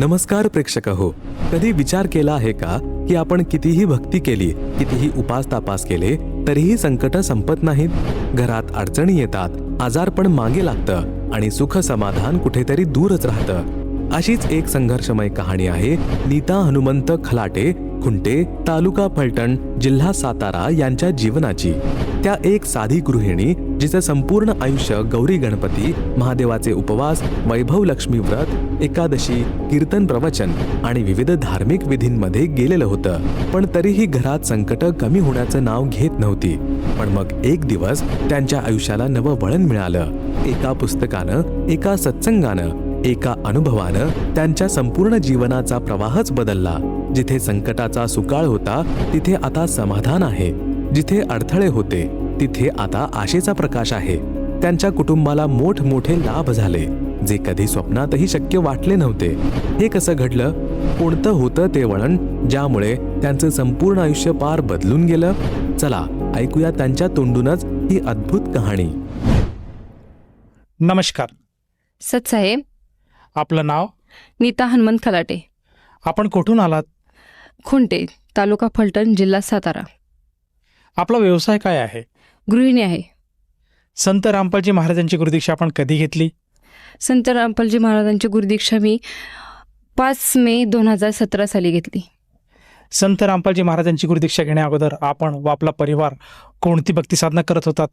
नमस्कार प्रेक्षक हो कधी विचार केला आहे का की आपण कितीही भक्ती केली कितीही उपास तापास केले तरीही संकट संपत नाहीत? घरात अडचणी येतात आजारपण मागे लागतं आणि सुख समाधान कुठेतरी दूरच राहतं. अशीच एक संघर्षमय कहाणी आहे नीता हनुमंत खलाटे खुंटे तालुका फलटण जिल्हा सातारा यांच्या जीवनाची. त्या एक साधी गृहिणी जिचं संपूर्ण आयुष्य गौरी गणपती महादेवाचे उपवास वैभव लक्ष्मी व्रत एकादशी कीर्तन प्रवचन आणि विविध धार्मिक विधींमध्ये गेलेलं होतं. पण तरीही घरात संकट कमी होण्याचं नाव घेत नव्हती. पण मग एक दिवस त्यांच्या आयुष्याला नवं वळण मिळालं. एका पुस्तकानं एका सत्संगानं एका अनुभवानं त्यांच्या संपूर्ण जीवनाचा प्रवाहच बदलला. जिथे संकटाचा सुकाळ होता तिथे आता समाधान आहे. जिथे अडथळे होते तिथे आता आशेचा प्रकाश आहे. त्यांच्या कुटुंबाला मोठमोठे लाभ झाले. जे कधी स्वप्नातही शक्य वाटले नव्हते. हे कसं घडलं? कोणतं होतं ते वळण? ज्यामुळे त्यांचं संपूर्ण आयुष्य पार बदलून गेलं? चला ऐकूया त्यांच्या तोंडूनच ही अद्भुत कहाणी. नमस्कार. सतसाहेब आपलं नाव? नीता हनुमंत खलाटे. आपण कुठून आलात? खुंटे तालुका फलटण जिल्हा सातारा. आपला व्यवसाय काय आहे? गृहिणी आहे. संत रामपालजी महाराजांची गुरुदीक्षा आपण कधी घेतली? संत रामपालजी महाराजांची गुरुदीक्षा मी पाच मे दोन हजार सतरा साली घेतली. संत रामपालजी महाराजांची गुरुदीक्षा घेण्या अगोदर आपण व आपला परिवार कोणती भक्ती साधना करत होतात?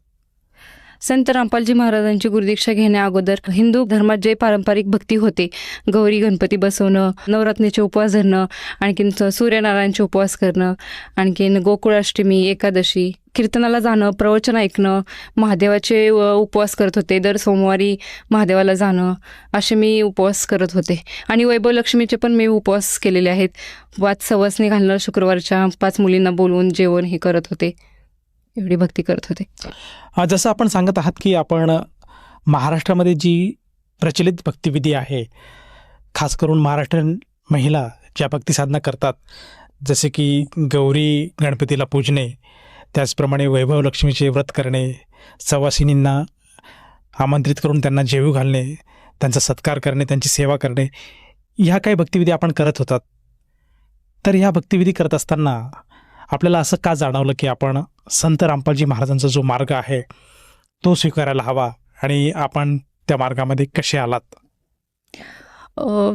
संत रामपालजी महाराजांची गुरुदीक्षा घेण्याअगोदर हिंदू धर्मात जे पारंपरिक भक्ती होते गौरी गणपती बसवणं नवरात्रीचे उपवास धरणं आणखीन सूर्यनारायणचे उपवास करणं आणखीन गोकुळाष्टमी एकादशी कीर्तनाला जाणं प्रवचन ऐकणं महादेवाचे उपवास करत होते. दर सोमवारी महादेवाला जाणं असे मी उपवास करत होते. आणि वैभव लक्ष्मीचे पण मी उपवास केलेले आहेत. पाच सवासणी घालणं शुक्रवारच्या पाच मुलींना बोलवून जेवण हे करत होते. एवढी भक्ती करत होते. जसं आपण सांगत आहात की आपण महाराष्ट्रामध्ये जी प्रचलित भक्तिविधी आहे खास करून महाराष्ट्रीयन महिला ज्या भक्ती साधना करतात जसे की गौरी गणपतीला पूजणे त्याचप्रमाणे वैभव लक्ष्मीचे व्रत करणे सवासिनींना आमंत्रित करून त्यांना जेवू घालणे त्यांचा सत्कार करणे त्यांची सेवा करणे ह्या काही भक्तिविधी आपण करत होतात. तर ह्या भक्तिविधी करत असताना आपल्याला असं का जाणवलं की आपण संत रामपालजी महाराजांचा जो मार्ग आहे तो स्वीकारायला हवा आणि आपण त्या मार्गामध्ये कसे आलात?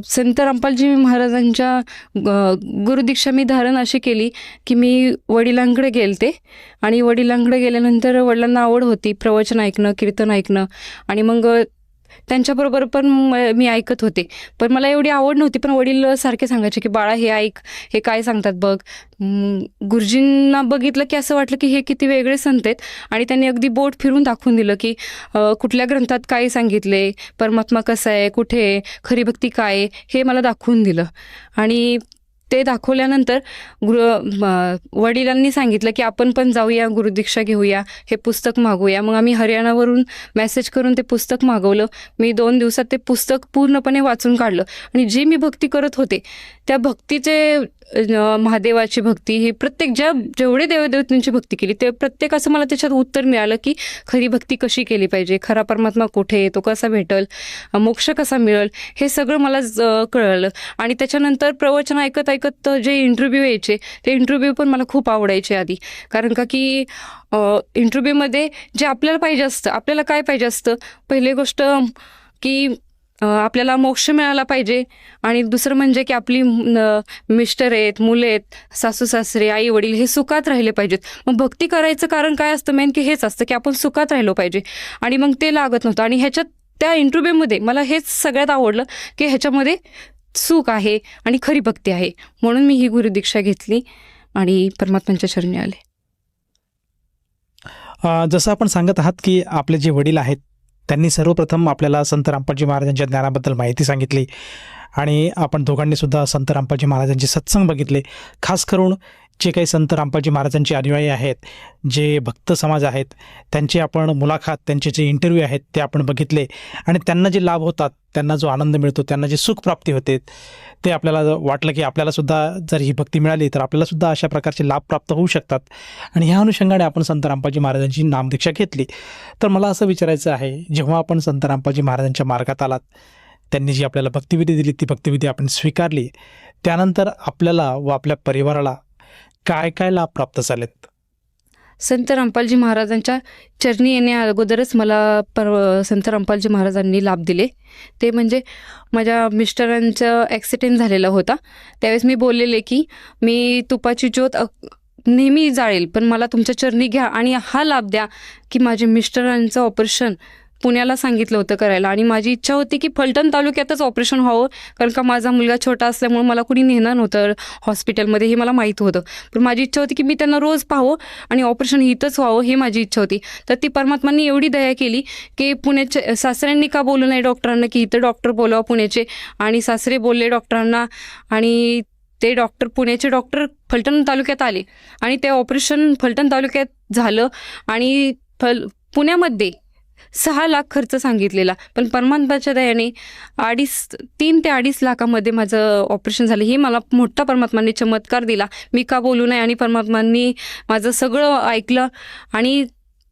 संत रामपालजी महाराजांच्या ग- गुरुदीक्षा मी धारण अशी केली की मी वडिलांकडे गेलते आणि वडिलांकडे गेल्यानंतर वडिलांना आवड होती प्रवचन ऐकणं कीर्तन ऐकणं आणि मग त्यांच्याबरोबर पण म- मी ऐकत होते. पण मला एवढी आवड नव्हती पण वडील सारखे सांगायचे की बाळा हे ऐक हे काय सांगतात बघ. गुरुजींना बघितलं की असं वाटलं की हे किती वेगळे संत आहेत आणि त्यांनी अगदी बोट फिरून दाखवून दिलं की कुठल्या ग्रंथात काय सांगितले परमात्मा कसा आहे कुठे आहे खरी भक्ती काय हे मला दाखवून दिलं. आणि ते दाखवल्यानंतर गुरु वडिलांनी सांगितलं की आपण पण जाऊया गुरुदीक्षा घेऊया हे पुस्तक मागूया. मग आम्ही हरियाणावरून मेसेज करून ते पुस्तक मागवलं. मी दोन दिवसात ते पुस्तक पूर्णपणे वाचून काढलं. आणि जी मी भक्ती करत होते त्या भक्तीचे महादेवाची भक्ती ही प्रत्येक ज्या जेवढे देवदेवतांची भक्ती केली ते प्रत्येक असं मला त्याच्यात उत्तर मिळालं की खरी भक्ती कशी केली पाहिजे खरा परमात्मा कुठे आहे तो कसा भेटल मोक्ष कसा मिळेल हे सगळं मला ज- कळलं. आणि त्याच्यानंतर प्रवचन ऐकत ऐकत जे इंटरव्ह्यू यायचे ते इंटरव्ह्यू पण मला खूप आवडायचे आधी. कारण का की इंटरव्ह्यूमध्ये जे आपल्याला पाहिजे असतं आपल्याला काय पाहिजे असतं पहिली गोष्ट की आपल्याला मोक्ष मिळाला पाहिजे. आणि दुसरं म्हणजे की आपली मिस्टर आहेत मुले आहेत सासू सासरे आई वडील हे सुखात राहिले पाहिजेत. मग भक्ती करायचं कारण काय असतं? मेन की हेच असतं की आपण सुखात राहिलो पाहिजे. आणि मग ते लागत नव्हतं. आणि ह्याच्यात त्या इंटरव्ह्यूमध्ये मला हेच सगळ्यात आवडलं की ह्याच्यामध्ये सुख आहे आणि खरी भक्ती आहे. म्हणून मी ही गुरुदीक्षा घेतली आणि परमात्म्यांच्या चरणी आले. जसं आपण सांगत आहात की आपले जे वडील आहेत त्यांनी सर्वप्रथम आपल्याला संत रामपाजी महाराजांच्या ज्ञानाबद्दल माहिती सांगितली. आणि आपण दोघांनी सुद्धा संत रामपाजी महाराजांचे सत्संग बघितले. खास करून जे काही संत रामपाजी महाराजांचे अनुयायी आहेत जे भक्त समाज आहेत त्यांचे आपण मुलाखत त्यांचे जे इंटरव्ह्यू आहेत ते आपण बघितले आणि त्यांना जे लाभ होतात त्यांना जो आनंद मिळतो त्यांना जे सुख प्राप्ती होते ते आपल्याला वाटलं की आपल्यालासुद्धा जर ही भक्ती मिळाली तर आपल्यालासुद्धा अशा प्रकारचे लाभ प्राप्त होऊ शकतात. आणि ह्या अनुषंगाने आपण संत रामपाजी महाराजांची नामदीक्षा घेतली. तर मला असं विचारायचं आहे जेव्हा आपण संत रामपाजी महाराजांच्या मार्गात आलात त्यांनी जी आपल्याला भक्तिविधी दिली ती भक्तिविधी आपण स्वीकारली त्यानंतर आपल्याला व आपल्या परिवाराला काय काय लाभ प्राप्त झालेत? संत रामपालजी महाराजांच्या चरणी येण्या अगोदरच मला पर संत रामपालजी महाराजांनी लाभ दिले. ते म्हणजे माझ्या मिस्टरांचं ॲक्सिडेंट झालेला होता. त्यावेळेस मी बोललेले की मी तुपाची ज्योत नेहमी जाळेल पण मला तुमच्या चरणी घ्या आणि हा लाभ द्या की माझे मिस्टरांचं ऑपरेशन पुण्याला सांगितलं होतं करायला. आणि माझी इच्छा होती की फलटण तालुक्यातच ऑपरेशन व्हावं कारण का माझा मुलगा छोटा असल्यामुळे मला कुणी नेणार नव्हतं हॉस्पिटलमध्ये हे मला माहीत होतं. पण माझी इच्छा होती की मी त्यांना रोज पाहावं आणि ऑपरेशन इथंच व्हावं हे माझी इच्छा होती. तर ती परमात्मांनी एवढी दया केली की पुण्याच्या सासऱ्यांनी का बोलू नाही डॉक्टरांना की इथं डॉक्टर बोलावा पुण्याचे. आणि सासरे बोलले डॉक्टरांना आणि ते डॉक्टर पुण्याचे डॉक्टर फलटण तालुक्यात आले. आणि ते ऑपरेशन फलटण तालुक्यात झालं आणि फल पुण्यामध्ये सहा लाख खर्च सांगितलेला. पण परमात्माच्या दयाने अडीच तीन ते अडीच लाखामध्ये माझं ऑपरेशन झालं. हे मला मोठा परमात्माने चमत्कार दिला. मी का बोलू नये? आणि परमात्मांनी माझं सगळं ऐकलं. आणि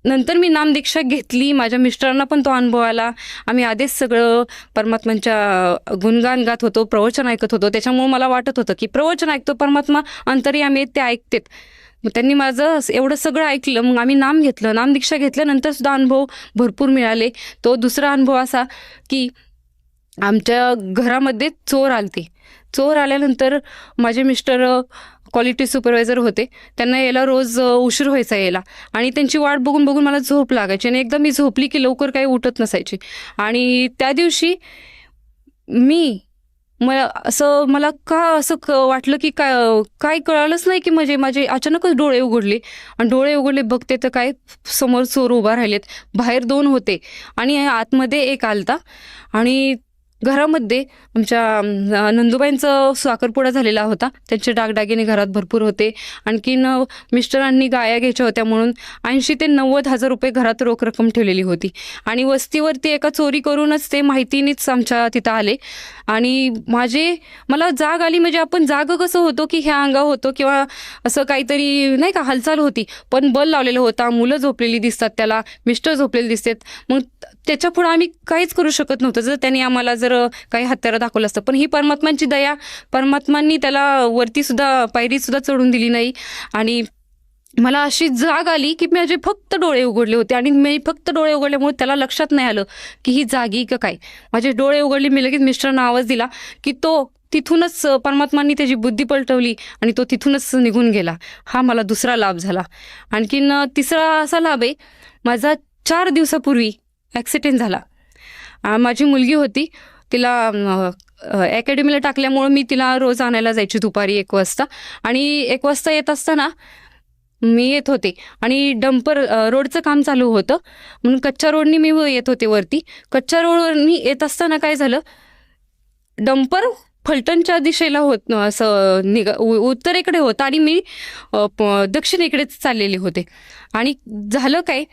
नंतर मी नामदीक्षा घेतली. माझ्या मिस्टरांना पण तो अनुभव आला. आम्ही आधीच सगळं परमात्मांच्या गुणगान गात होतो प्रवचन ऐकत होतो. त्याच्यामुळे मला वाटत होतं की प्रवचन ऐकतो परमात्मा अंतरी आम्ही ते ऐकतेत. मग त्यांनी माझं एवढं सगळं ऐकलं मग आम्ही नाम घेतलं नामदीक्षा घेतल्यानंतर सुद्धा अनुभव भरपूर मिळाले. तो दुसरा अनुभव असा की आमच्या घरामध्ये चोर आलते. चोर आल्यानंतर माझे मिस्टर क्वालिटी सुपरवायझर होते. त्यांना यायला रोज उशीर व्हायचा यायला. आणि त्यांची वाट बघून बघून मला झोप लागायची आणि एकदा मी झोपली की लवकर काही उठत नसायची. आणि त्या दिवशी मी मला असं मला का असं क वाटलं की काय काय कळालंच नाही की म्हणजे माझे अचानकच डोळे उघडले. आणि डोळे उघडले बघते तर काय समोर चोर उभा राहिलेत. बाहेर दोन होते आणि आतमध्ये एक आलता. आणि घरामध्ये आमच्या नंदूबाईंचं नंदुबाईंचं साखरपुडा झालेला होता. त्यांचे डागडागिने घरात भरपूर होते. आणखीन मिस्टरांनी गाया घ्यायच्या होत्या म्हणून ऐंशी ते नव्वद हजार रुपये घरात रोख रक्कम ठेवलेली होती. आणि वस्तीवरती एका चोरी करूनच ते माहितीनेच आमच्या तिथं आले. आणि माझे मला जाग आली. म्हणजे आपण जाग कसं होतो की ह्या अंगा होतो किंवा असं काहीतरी नाही का हालचाल होती. पण बल लावलेला होता. मुलं झोपलेली दिसतात त्याला. मिस्टर झोपलेले दिसतात. मग त्याच्या पुढे आम्ही काहीच करू शकत नव्हतं. जर त्यांनी आम्हाला जर काही हत्यारं दाखवलं असतं. पण ही परमात्मांची दया परमात्मांनी त्याला वरती सुद्धा पायरी सुद्धा चढून दिली नाही. आणि मला अशी जाग आली की माझे फक्त डोळे उघडले होते. आणि मी फक्त डोळे उघडल्यामुळे त्याला लक्षात नाही आलं की ही जागी का काय. माझे डोळे उघडले मी लगेच मिस्टरांना आवाज दिला की तो तिथूनच परमात्मांनी त्याची बुद्धी पलटवली आणि तो तिथूनच निघून गेला. हा मला दुसरा लाभ झाला. आणखीन तिसरा असा लाभ आहे माझा चार दिवसापूर्वी ॲक्सिडेंट झाला. माझी मुलगी होती. तिला अकॅडमीला टाकल्यामुळं मी तिला रोज आणायला जायची दुपारी एक वाजता. आणि एक वाजता येत असताना मी येत होते. आणि डंपर रोडचं काम चालू होतं. म्हणून कच्च्या रोडनी मी येत होते वरती. कच्च्या रोडवरनी येत असताना काय झालं? डंपर फलटणच्या दिशेला होत असं निघा उ- उत्तरेकडे होतं आणि मी प- दक्षिणेकडेच चाललेले होते. आणि झालं काय?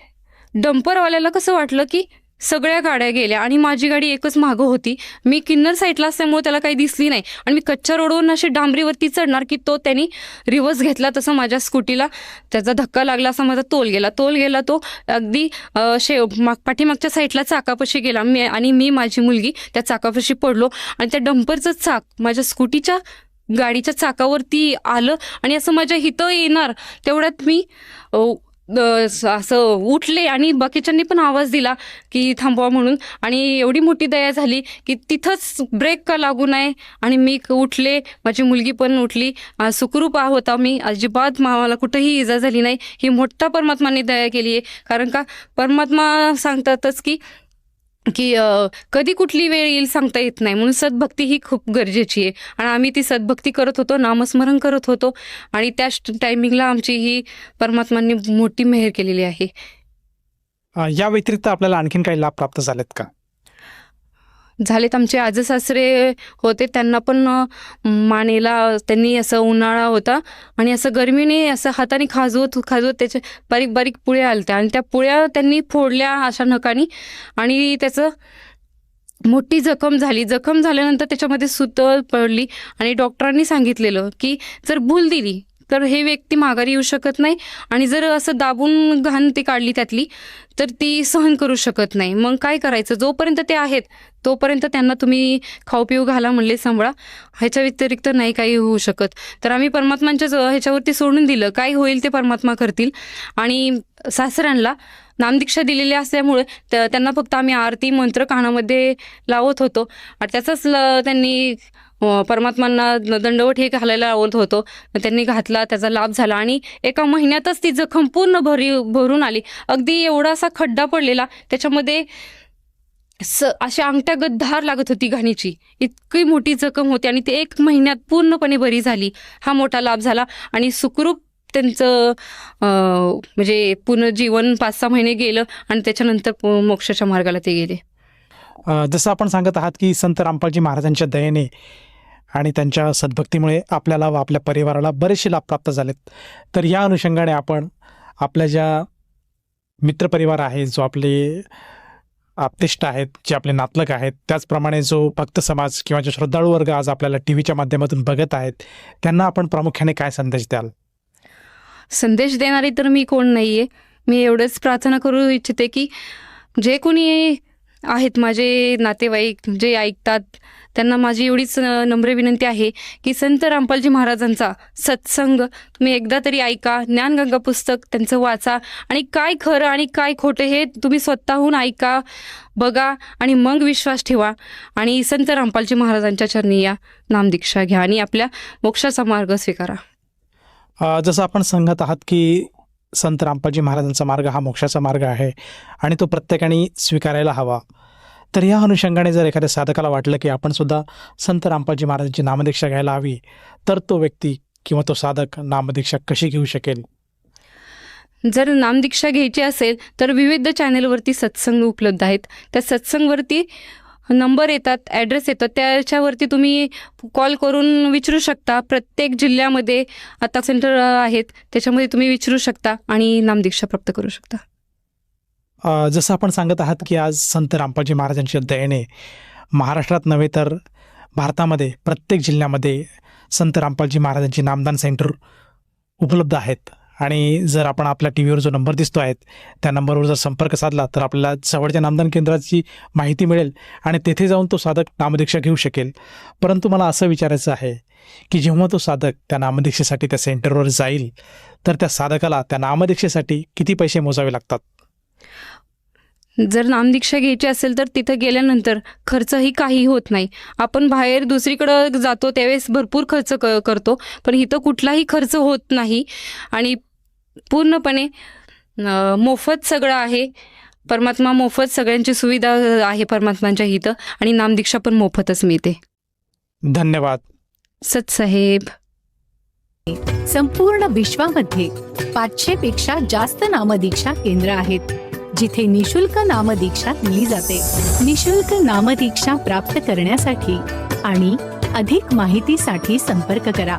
डंपरवाल्याला कसं वाटलं की सगळ्या गाड्या गेल्या आणि माझी गाडी एकच मागं होती. मी किन्नर साईडला असल्यामुळे त्याला काही दिसली नाही. आणि मी कच्च्या रोडवरून अशी डांबरीवरती चढणार की तो त्यांनी रिव्हर्स घेतला तसं माझ्या स्कूटीला. त्याचा धक्का लागला असा माझा तोल गेला. तोल गेला तो अगदी शे माग पाठीमागच्या साईडला चाकापाशी गेला. मी आणि मी माझी मुलगी त्या चाकापाशी पडलो आणि त्या डंपरचं चाक माझ्या स्कूटीच्या गाडीच्या चाकावरती आलं आणि असं माझ्या हिथं येणार. तेवढ्यात मी असं उठले आणि बाकीच्यांनी पण आवाज दिला की थांबवा म्हणून. आणि एवढी मोठी दया झाली की तिथंच ब्रेक का लागू नये. आणि मी उठले माझी मुलगी पण उठली. सुखरूप आ- होता मी अजिबात मा- मला कुठंही इजा झाली नाही. ही मोठ्या परमात्माने दया केली आहे कारण का? परमात्मा सांगतातच की की कधी कुठली वेळ येईल सांगता येत नाही. म्हणून सद्भक्ती ही खूप गरजेची आहे. आणि आम्ही ती सद्भक्ती करत होतो नामस्मरण करत होतो. आणि त्याच टायमिंगला आमची ही परमात्मांनी मोठी मेहर केलेली आहे. या व्यतिरिक्त आपल्याला आणखीन काही लाभ प्राप्त झालेत का? झालेत. आमचे आजे सासरे होते त्यांना पण मानेला त्यांनी असं उन्हाळा होता आणि असं गरमीने असं हाताने खाजवत खाजवत त्याचे बारीक बारीक पुळ्या आलत्या आणि त्या पुळ्या त्यांनी फोडल्या अशा नकानी आणि त्याचं मोठी जखम झाली. जखम झाल्यानंतर त्याच्यामध्ये सुत पडली आणि डॉक्टरांनी सांगितलेलं की जर भूल दिली तर हे व्यक्ती माघारी येऊ शकत नाही. आणि जर असं दाबून घाण ती काढली त्यातली तर ती सहन करू शकत नाही. मग काय करायचं? जोपर्यंत ते आहेत तोपर्यंत त्यांना तुम्ही खाऊ पिऊ घाला म्हणले सांभाळा. ह्याच्या व्यतिरिक्त नाही काही होऊ शकत. तर आम्ही परमात्मांच्याच ह्याच्यावरती सोडून दिलं. काय होईल ते परमात्मा करतील. आणि सासऱ्यांना नामदीक्षा दिलेली असल्यामुळे त्यांना फक्त आम्ही आरती मंत्र कानामध्ये लावत होतो. आणि त्याचाच ल- त्यांनी परमात्मांना दंडवट हे घालायला आवडत होतो. त्यांनी घातला त्याचा लाभ झाला आणि एका महिन्यातच ती जखम पूर्ण भरी भरून आली. अगदी एवढा असा खड्डा पडलेला त्याच्यामध्ये स अशा अंगठ्या गद्धार लागत होती घाणीची. इतकी मोठी जखम होती आणि ती एक महिन्यात पूर्णपणे बरी झाली. हा मोठा लाभ झाला आणि सुखरूप त्यांचं म्हणजे पूर्ण जीवन पाच सहा महिने गेलं आणि त्याच्यानंतर मोक्षाच्या मार्गाला ते गेले. जसं आपण सांगत आहात की संत रामपालजी महाराजांच्या दयेने आणि त्यांच्या सद्भक्तीमुळे आपल्याला व आपल्या परिवाराला बरेचसे लाभ प्राप्त झालेत. तर या अनुषंगाने आपण आपल्या ज्या मित्रपरिवार आहे जो आपले आपतिष्ट आहेत जे आपले नातलग आहेत त्याचप्रमाणे जो भक्त समाज किंवा जो श्रद्धाळू वर्ग आज आपल्याला टी व्हीच्या माध्यमातून बघत आहेत त्यांना आपण प्रामुख्याने काय संदेश द्याल? संदेश देणारी तर मी कोण नाही आहे मी एवढंच प्रार्थना करू इच्छिते की जे कोणी आहेत माझे नातेवाईक जे ऐकतात त्यांना माझी एवढीच नम्र विनंती आहे की संत रामपालजी महाराजांचा सत्संग तुम्ही एकदा तरी ऐका ज्ञानगंगा पुस्तक त्यांचं वाचा आणि काय खरं आणि काय खोटं हे तुम्ही स्वतःहून ऐका बघा आणि मग विश्वास ठेवा आणि संत रामपालजी महाराजांच्या चरणी या नामदीक्षा घ्या आणि आपल्या मोक्षाचा मार्ग स्वीकारा. जसं आपण सांगत आहात की संत रामपालजी महाराजांचा मार्ग हा मोक्षाचा मार्ग आहे आणि तो प्रत्येकाने स्वीकारायला हवा. तर या अनुषंगाने जर एखाद्या साधकाला वाटलं की आपण सुद्धा संत रामपालजी महाराजांची नामदीक्षा घ्यायला हवी तर तो व्यक्ती किंवा तो साधक नामदीक्षा कशी घेऊ शकेल? जर नामदीक्षा घ्यायची असेल तर विविध चॅनेलवरती सत्संग उपलब्ध आहेत. त्या सत्संगवरती नंबर येतात ॲड्रेस येतात त्याच्यावरती तुम्ही कॉल करून विचारू शकता. प्रत्येक जिल्ह्यामध्ये आता सेंटर आहेत. त्याच्यामध्ये तुम्ही विचारू शकता आणि नामदीक्षा प्राप्त करू शकता. जसं आपण सांगत आहात की आज संत रामपालजी महाराजांच्या दयेने महाराष्ट्रात नव्हे तर भारतामध्ये प्रत्येक जिल्ह्यामध्ये संत रामपालजी महाराजांची नामदान सेंटर उपलब्ध आहेत. आणि जर आपण आपल्या टी व्हीवर जो नंबर दिसतो आहे त्या नंबरवर जर संपर्क साधला तर आपल्याला जवळच्या नामदान केंद्राची माहिती मिळेल आणि तेथे जाऊन तो साधक नामदीक्षा घेऊ शकेल. परंतु मला असं विचारायचं आहे की जेव्हा तो साधक त्या नामदीक्षेसाठी त्या सेंटरवर जाईल तर त्या साधकाला त्या नामदीक्षेसाठी किती पैसे मोजावे लागतात? जर नामदीक्षा घ्यायची असेल तर तिथं गेल्यानंतर खर्चही काही होत नाही. आपण बाहेर दुसरीकडं जातो त्यावेळेस भरपूर खर्च क करतो पण इथं कुठलाही खर्च होत नाही. आणि पूर्णपणे मोफत सगळं आहे. परमात्मा मोफत सगळ्यांची सुविधा आहे परमात्मांच्या इथं आणि नामदीक्षा पण मोफतच मिळते. धन्यवाद. सतसाहेब. संपूर्ण विश्वामध्ये पाचशे पेक्षा जास्त नामदीक्षा केंद्र आहेत जिथे निशुल्क नामदीक्षा दिली जाते. निशुल्क नामदीक्षा प्राप्त करण्यासाठी आणि अधिक माहितीसाठी संपर्क करा.